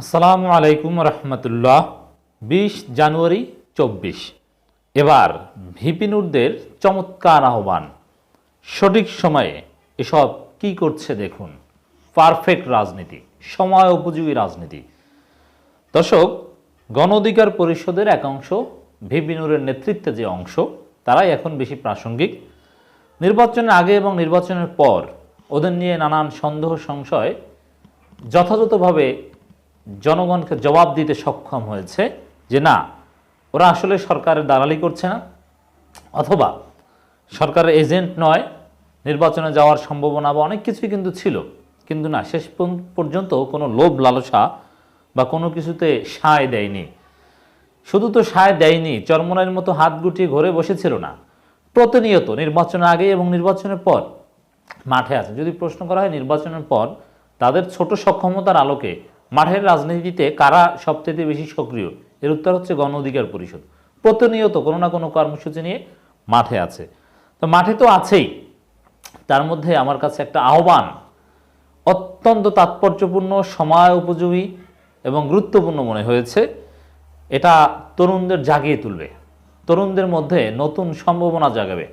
আসসালামু আলাইকুম রহমতুল্লাহ, বিশ জানুয়ারি চব্বিশ। এবার ভিপিনুরদের চমৎকার আহ্বান। সঠিক সময়ে এসব কি করছে দেখুন। পারফেক্ট রাজনীতি, সময় উপযোগী রাজনীতি। দর্শক, গণ অধিকার পরিষদের এক অংশ, ভিপিনুরের নেতৃত্বে যে অংশ, তারাই এখন বেশি প্রাসঙ্গিক। নির্বাচনের আগে এবং নির্বাচনের পর ওদের নিয়ে নানান সন্দেহ সংশয় যথাযথভাবে জনগণকে জবাব দিতে সক্ষম হয়েছে যে না, ওরা আসলে সরকারের দালালি করছে না, অথবা সরকারের এজেন্ট নয়, নির্বাচনে যাওয়ার সম্ভাবনা বা অনেক কিছুই কিন্তু ছিল। কিন্তু না, শেষ পর্যন্ত- কোনো লোভ লালসা বা কোনো কিছুতে সায় দেয়নি। শুধু তো সায় দেয়নি চরমনের মতো হাত গুটিয়ে ঘরে বসেছিল না। প্রতিনিয়ত নির্বাচনের আগে এবং নির্বাচনের পর মাঠে আছে। যদি প্রশ্ন করা হয় নির্বাচনের পর, তাদের ছোট সক্ষমতার আলোকে মাঠের রাজনীতিতে কারা সবচেয়ে বেশি সক্রিয়? এর উত্তর হচ্ছে গণ অধিকার পরিষদ। প্রতিনিয়ত কোনো না কোনো কর্মসূচি নিয়ে মাঠে আছে। তো মাঠে তো আছেই। তার মধ্যে আমার কাছে একটা আহ্বান। অত্যন্ত তাৎপর্যপূর্ণ, সময় উপযোগী এবং গুরুত্বপূর্ণ মনে হয়েছে। এটা তরুণদের জাগিয়ে তুলবে। তরুণদের মধ্যে নতুন সম্ভাবনা জাগাবে।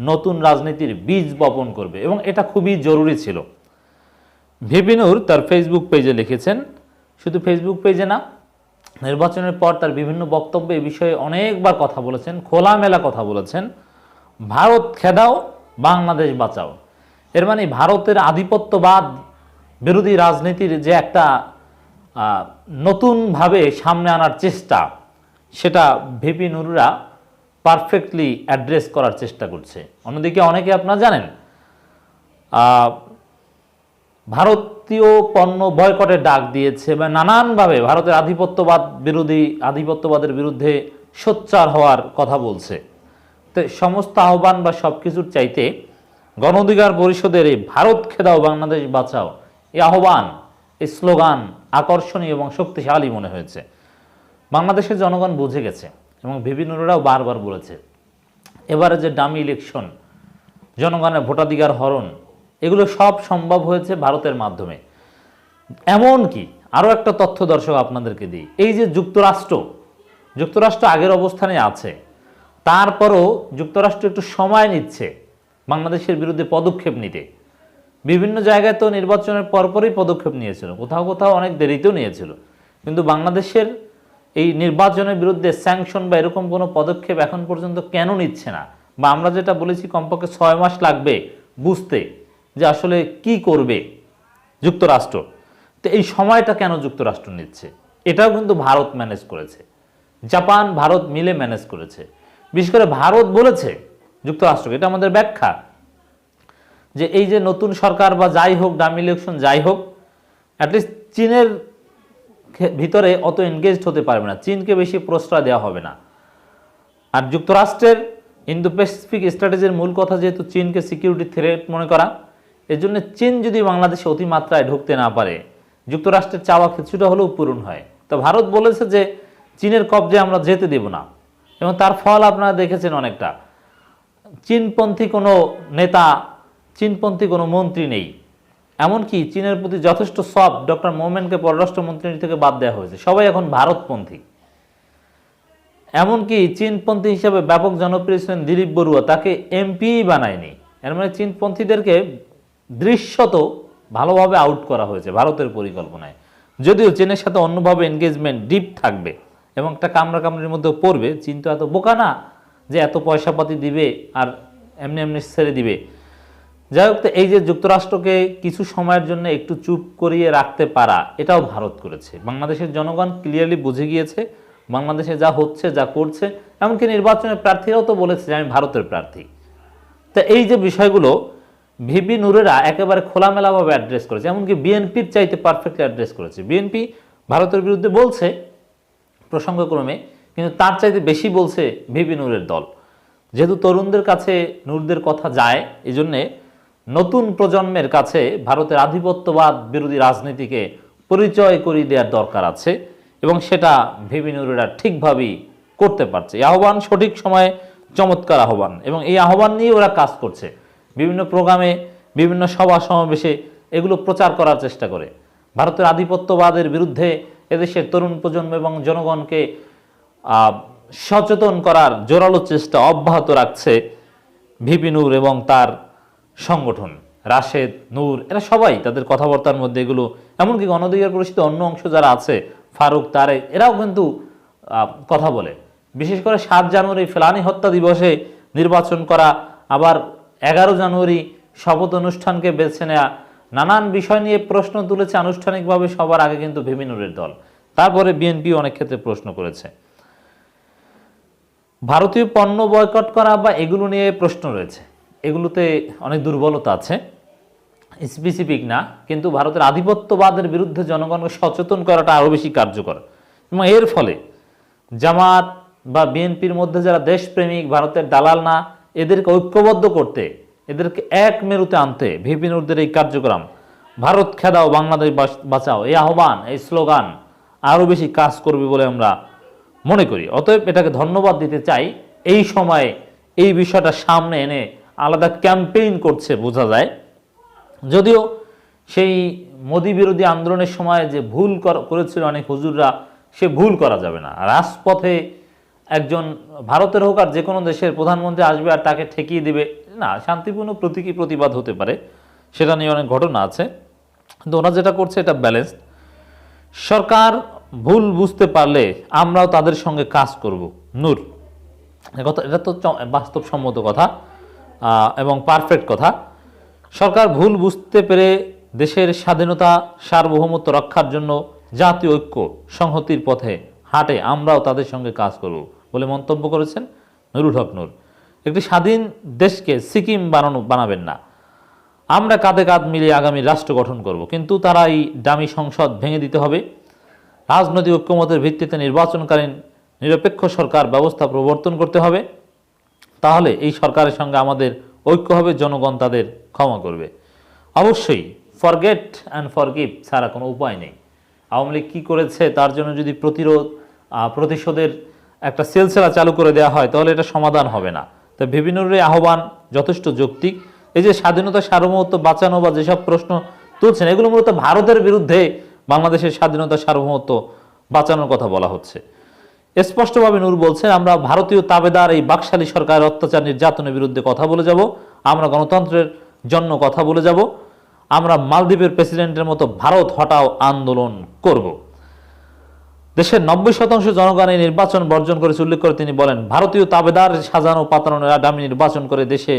নতুন রাজনীতির বীজ বপন করবে এবং এটা খুবই জরুরি ছিল। ভিবিনুর তার ফেসবুক পেজে লিখেছেন শুধু ফেসবুক পেজে না নির্বাচনের পর তার বিভিন্ন বক্তব্যে এই বিষয়ে অনেকবার কথা বলেছেন খোলামেলা কথা বলেছেন। ভারত খেদাও বাংলাদেশ বাঁচাও। এর মানে ভারতের আধিপত্যবাদ বিরোধী রাজনীতির যে একটা নতুনভাবে সামনে আনার চেষ্টা সেটা ভিপি নুরুরা পারফেক্টলি অ্যাড্রেস করার চেষ্টা করছে। অন্যদিকে অনেকে আপনারা জানেন আহ, ভারতীয় পণ্য বয়কটের ডাক দিয়েছে বা নানানভাবে ভারতের আধিপত্যবাদ বিরোধী আধিপত্যবাদের বিরুদ্ধে সোচ্চার হওয়ার কথা বলছে। তো সমস্ত আহ্বান বা সব কিছুর চাইতে গণ অধিকার পরিষদের এই ভারত খেদাও বাংলাদেশ বাঁচাও, এই আহ্বান, এই স্লোগান আকর্ষণীয় এবং শক্তিশালী মনে হয়েছে। বাংলাদেশের জনগণ বুঝে গেছে এবং বিভিন্নরাও বারবার বলেছে, এবারে যে ডামি ইলেকশন জনগণের ভোটাধিকার হরণ এগুলো সব সম্ভব হয়েছে ভারতের মাধ্যমে। এমন কি? আরও একটা তথ্য দর্শক আপনাদেরকে দিই। এই যে যুক্তরাষ্ট্র যুক্তরাষ্ট্র আগের অবস্থানে আছে, তারপরও যুক্তরাষ্ট্র একটু সময় নিচ্ছে বাংলাদেশের বিরুদ্ধে পদক্ষেপ নিতে। বিভিন্ন জায়গায় তো নির্বাচনের পরপরই পদক্ষেপ নিয়েছিল, কোথাও কোথাও অনেক দেরিতেও নিয়েছিল। কিন্তু বাংলাদেশের এই নির্বাচনের বিরুদ্ধে স্যাংশন বা এরকম কোনো পদক্ষেপ এখন পর্যন্ত কেন নিচ্ছে না? বা আমরা যেটা বলেছি, কমপক্ষে ছয় মাস লাগবে বুঝতে। যে আসলে কি করবে যুক্তরাষ্ট্র? তো এই সময়টা কেন যুক্তরাষ্ট্র নিচ্ছে? এটাও কিন্তু ভারত ম্যানেজ করেছে। জাপান, ভারত মিলে ম্যানেজ করেছে। বিশেষ করে ভারত বলেছে যুক্তরাষ্ট্রকে, এটা আমাদের ব্যাখ্যা। যে এই যে নতুন সরকার বা যাই হোক, ডাম ইলেকশন যাই হোক অ্যাটলিস্ট চীনের ভিতরে অত এনগেজড হতে পারবে না। চীনকে বেশি প্রশ্রয় দেওয়া হবে না। আর যুক্তরাষ্ট্রের ইন্দো প্যাসিফিক স্ট্র্যাটেজির মূল কথা যেহেতু চীনকে সিকিউরিটি থ্রেট মনে করা এর জন্য চীন যদি বাংলাদেশে অতিমাত্রায় ঢুকতে না পারে, যুক্তরাষ্ট্রের চাওয়া কিছুটা হলেও পূরণ হয়। তো ভারত বলেছে যে, চীনের কবজে আমরা যেতে দেব না। এবং তার ফল আপনারা দেখেছেন অনেকটা। চীনপন্থী কোনো নেতা, চীনপন্থী কোনো মন্ত্রী নেই। এমনকি চীনের প্রতি যথেষ্ট সব ডক্টর মোমেনকে পররাষ্ট্রমন্ত্রী থেকে বাদ দেওয়া হয়েছে। সবাই এখন ভারতপন্থী। এমনকি চীনপন্থী হিসেবে ব্যাপক জনপ্রিয় ছিলেন দিলীপ বড়ুয়া। তাকে এমপি বানায়নি। এর মানে চীনপন্থীদেরকে দৃশ্যত ভালোভাবে আউট করা হয়েছে ভারতের পরিকল্পনায়। যদিও চীনের সাথে অন্যভাবে এনগেজমেন্ট ডিপ থাকবে এবং একটা কামড়া কামড়ির মধ্যে পড়বে, চীন তো এত বোকা না যে এত পয়সাপাতি দিবে আর এমনি এমনি ছেড়ে দিবে। যাই হোক, তো এই যে যুক্তরাষ্ট্রকে কিছু সময়ের জন্য একটু চুপ করিয়ে রাখতে পারা, এটাও ভারত করেছে। বাংলাদেশের জনগণ ক্লিয়ারলি বুঝে গিয়েছে বাংলাদেশে যা হচ্ছে, যা করছে, এমনকি নির্বাচনের প্রার্থীরাও তো বলেছে যে আমি ভারতের প্রার্থী। তা এই যে বিষয়গুলো ভিবি নুরেরা একেবারে খোলামেলাভাবে অ্যাড্রেস করেছে, এমনকি বিএনপির চাইতে পারফেক্টলি অ্যাড্রেস করেছে। বিএনপি ভারতের বিরুদ্ধে বলছে প্রসঙ্গক্রমে, কিন্তু তার চাইতে বেশি বলছে ভিপি নুরের দল। যেহেতু তরুণদের কাছে নূরদের কথা যায় এই জন্যে নতুন প্রজন্মের কাছে ভারতের আধিপত্যবাদ বিরোধী রাজনীতিকে পরিচয় করিয়ে দেওয়ার দরকার আছে, এবং সেটা ভিপি নুরেরা ঠিকভাবেই করতে পারছে। এই আহ্বান সঠিক সময়ে চমৎকার আহ্বান, এবং এই আহ্বান নিয়ে ওরা কাজ করছে। বিভিন্ন প্রোগ্রামে, বিভিন্ন সভা সমাবেশে এগুলো প্রচার করার চেষ্টা করে। ভারতের আধিপত্যবাদের বিরুদ্ধে এদেশের তরুণ প্রজন্ম এবং জনগণকে সচেতন করার জোরালো চেষ্টা অব্যাহত রাখছে ভিপি নূর এবং তার সংগঠন। রাশেদ নূর, এরা সবাই তাদের কথাবার্তার মধ্যে এগুলো, এমনকি গণধিকার পরিষদের অন্য অংশ যারা আছে, ফারুক তারেক এরাও কিন্তু কথা বলে। বিশেষ করে সাত জানুয়ারি ফেলানি হত্যা দিবসে নির্বাচন করা আবার এগারো জানুয়ারি শপথ অনুষ্ঠানকে বেছে নেওয়া নানান বিষয় নিয়ে প্রশ্ন তুলেছে আনুষ্ঠানিকভাবে সবার আগে কিন্তু ভিপি নূরের দল। তারপরে বিএনপি অনেক ক্ষেত্রে প্রশ্ন করেছে। ভারতীয় পণ্য বয়কট করা বা এগুলো নিয়ে প্রশ্ন রয়েছে। এগুলোতে অনেক দুর্বলতা আছে। স্পেসিফিক না, কিন্তু ভারতের আধিপত্যবাদের বিরুদ্ধে জনগণকে সচেতন করাটা আরও বেশি কার্যকর। এবং এর ফলে জামাত বা বিএনপির মধ্যে যারা দেশপ্রেমিক, ভারতের দালাল না এদেরকে ঐক্যবদ্ধ করতে, এদেরকে এক মেরুতে আনতে ভিপিনুরদের এই কার্যক্রম, ভারত খেদাও, বাংলাদেশ বাঁচাও, এই আহ্বান, এই স্লোগান আরও বেশি কাজ করবে বলে আমরা মনে করি। অতএব এটাকে ধন্যবাদ দিতে চাই। এই সময়ে এই বিষয়টা সামনে এনে আলাদা ক্যাম্পেইন করছে বোঝা যায়। যদিও সেই মোদী বিরোধী আন্দোলনের সময় যে ভুল কর- করেছিল অনেক হুজুররা, সে ভুল করা যাবে না। রাজপথে একজন ভারতের হোক আর যে কোনো দেশের প্রধানমন্ত্রী আসবে আর তাকে ঠেকিয়ে দিবে, না, শান্তিপূর্ণ প্রতীকী প্রতিবাদ হতে পারে, সেটা নিয়ে অনেক ঘটনা আছে। কিন্তু ওরা যেটা করছে, এটা ব্যালেন্স সরকার ভুল বুঝতে পারলে আমরাও তাদের সঙ্গে কাজ করব। নূর কথা, এটা তো বাস্তবসম্মত কথা এবং পারফেক্ট কথা। সরকার ভুল বুঝতে পেরে দেশের স্বাধীনতা, সার্বভৌমত্ব রক্ষার জন্য জাতীয় ঐক্য সংহতির পথে হাঁটে আমরাও তাদের সঙ্গে কাজ করব। বলে মন্তব্য করেছেন নুরুল হক নূর। একটি স্বাধীন দেশকে সিকিম বানানো বানাবেন না। আমরা কাঁধে কাঁধ মিলিয়ে আগামী রাষ্ট্র গঠন করব। কিন্তু তারা এই দামি সংসদ ভেঙে দিতে হবে। রাজনৈতিক ঐক্যমতের ভিত্তিতে নির্বাচনকালীন নিরপেক্ষ সরকার ব্যবস্থা প্রবর্তন করতে হবে। তাহলে এই সরকারের সঙ্গে আমাদের ঐক্য হবে, জনগণ তাদের ক্ষমা করবে। অবশ্যই ফরগেট অ্যান্ড ফরগিভ ছাড়া কোনো উপায় নেই। আওয়ামী লীগ কী করেছে তার জন্য যদি প্রতিরোধ প্রতিশোধের একটা সেলসেলা চালু করে দেওয়া হয়, তাহলে এটা সমাধান হবে না। তো বিভিন্নর আহ্বান যথেষ্ট যৌক্তিক। এই যে স্বাধীনতা সার্বভৌমত্ব বাঁচানো বা যেসব প্রশ্ন তুলছেন, এগুলো মূলত ভারতের বিরুদ্ধে বাংলাদেশের স্বাধীনতা সার্বভৌমত্ব বাঁচানোর কথা বলা হচ্ছে। স্পষ্টভাবে নূর বলছেন, আমরা ভারতীয় তাবেদার এই বাকশালী সরকারের অত্যাচার নির্যাতনের বিরুদ্ধে কথা বলে যাব, আমরা গণতন্ত্রের জন্য কথা বলে যাব, আমরা মালদ্বীপের প্রেসিডেন্টের মতো ভারত হটাও আন্দোলন করব। দেশের নব্বই শতাংশ জনগণ এই নির্বাচন বর্জন করেছে উল্লেখ করে তিনি বলেন, ভারতীয় তাবেদার সাজানো পাতানো ডামি নির্বাচন করে দেশে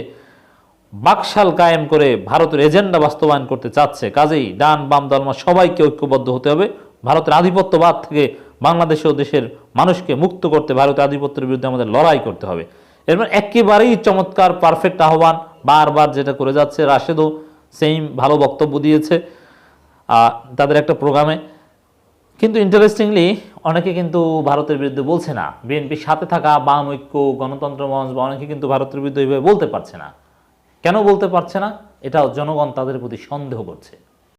বাকশাল কায়েম করে ভারতের এজেন্ডা বাস্তবায়ন করতে চাচ্ছে। কাজেই ডান বাম ধর্ম সবাইকে ঐক্যবদ্ধ হতে হবে। ভারতের আধিপত্যবাদ থেকে বাংলাদেশ ও দেশের মানুষকে মুক্ত করতে ভারতের আধিপত্যের বিরুদ্ধে আমাদের লড়াই করতে হবে। এর মানে একেবারেই চমৎকার পারফেক্ট আহ্বান বারবার যেটা করে যাচ্ছে রাশেদও সেম ভালো বক্তব্য দিয়েছে। তাদের একটা প্রোগ্রামে কিন্তু ইন্টারেস্টিংলি অনেকে কিন্তু ভারতের বিরুদ্ধে বলছে না। বিএনপির সাথে থাকা বাম ঐক্য, গণতন্ত্র মঞ্চ বা অনেকে কিন্তু ভারতের বিরুদ্ধে এইভাবে বলতে পারছে না। কেন বলতে পারছে না? এটাও জনগণ তাদের প্রতি সন্দেহ করছে।